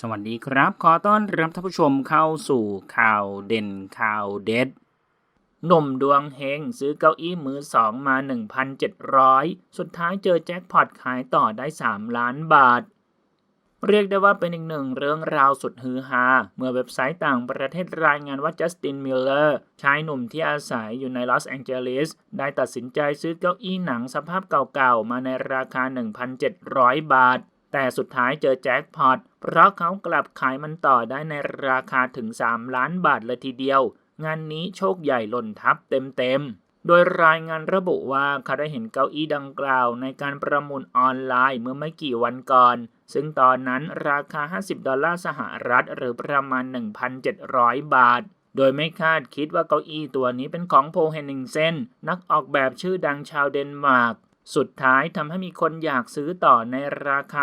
สวัสดีครับ ขอต้อนรับท่านผู้ชมเข้าสู่ข่าวเด่นข่าวเด็ด หนุ่มดวงเฮงซื้อเก้าอี้มือสองมา 1,700 สุดท้ายเจอแจ็คพอตขายต่อได้ 3 ล้านบาท เรียกได้ว่าเป็นอีกหนึ่งเรื่องราวสุดฮือฮา เมื่อเว็บไซต์ต่างประเทศรายงานว่าจัสตินมิลเลอร์ชายหนุ่มที่อาศัยอยู่ในลอสแองเจลิสได้ตัดสินใจซื้อเก้าอี้หนังสภาพเก่าๆ มาในราคา 1,700 บาท แต่สุดท้ายเจอแจ็คพอตเพราะเขากลับขายมันต่อได้ในราคาถึง 3 ล้านบาทเลยทีเดียว งานนี้โชคใหญ่หล่นทับเต็มๆโดยรายงานระบุว่าเขาได้เห็นเก้าอี้ดังกล่าวในการประมูลออนไลน์เมื่อไม่กี่วันก่อน ซึ่งตอนนั้นราคา 50 ดอลลาร์สหรัฐหรือประมาณ 1,700 บาท โดยไม่คาดคิดว่าเก้าอี้ตัวนี้เป็นของโพเฮนิงเซนนักออกแบบชื่อดังชาวเดนมาร์ก สุดท้ายทำให้มีคนอยากซื้อต่อในราคา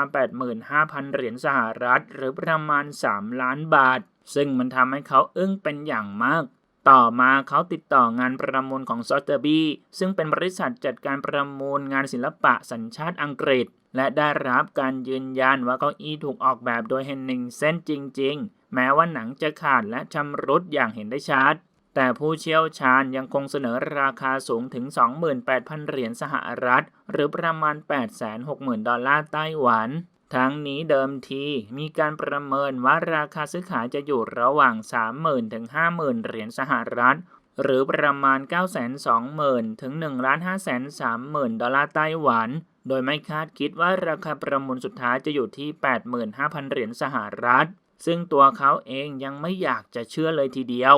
85,000 เหรียญสหรัฐ หรือประมาณ 3 ล้านบาท ซึ่งมันทำให้เขาอึ้งเป็นอย่างมาก ต่อมาเขาติดต่องานประมูลของซอ t เ e อร์บีซึ่งเป็นบริษัทจัดการประมูลงานศิลปะสัญชาติอังกฤษ และได้รับการยืนยันว่าเก้าอี้ถูกออกแบบโดยเฮนนิงเซนจริง ๆ แม้ว่าหนังจะขาดและชำรุดอย่างเห็นได้ชัด แต่ผู้เชี่ยวชาญยังคงเสนอราคาสูงถึง 28,000 เหรียญสหรัฐ หรือประมาณ 860,000 ดอลลาร์ไต้หวัน ทั้งนี้เดิมทีมีการประเมินว่าราคาซื้อขายจะอยู่ระหว่าง 30,000 ถึง 50,000 เหรียญสหรัฐ หรือประมาณ 920,000 ถึง 1,530,000 ดอลลาร์ไต้หวัน โดยไม่คาดคิดว่าราคาประมูลสุดท้ายจะอยู่ที่ 85,000 เหรียญสหรัฐ ซึ่งตัวเขาเองยังไม่อยากจะเชื่อเลยทีเดียว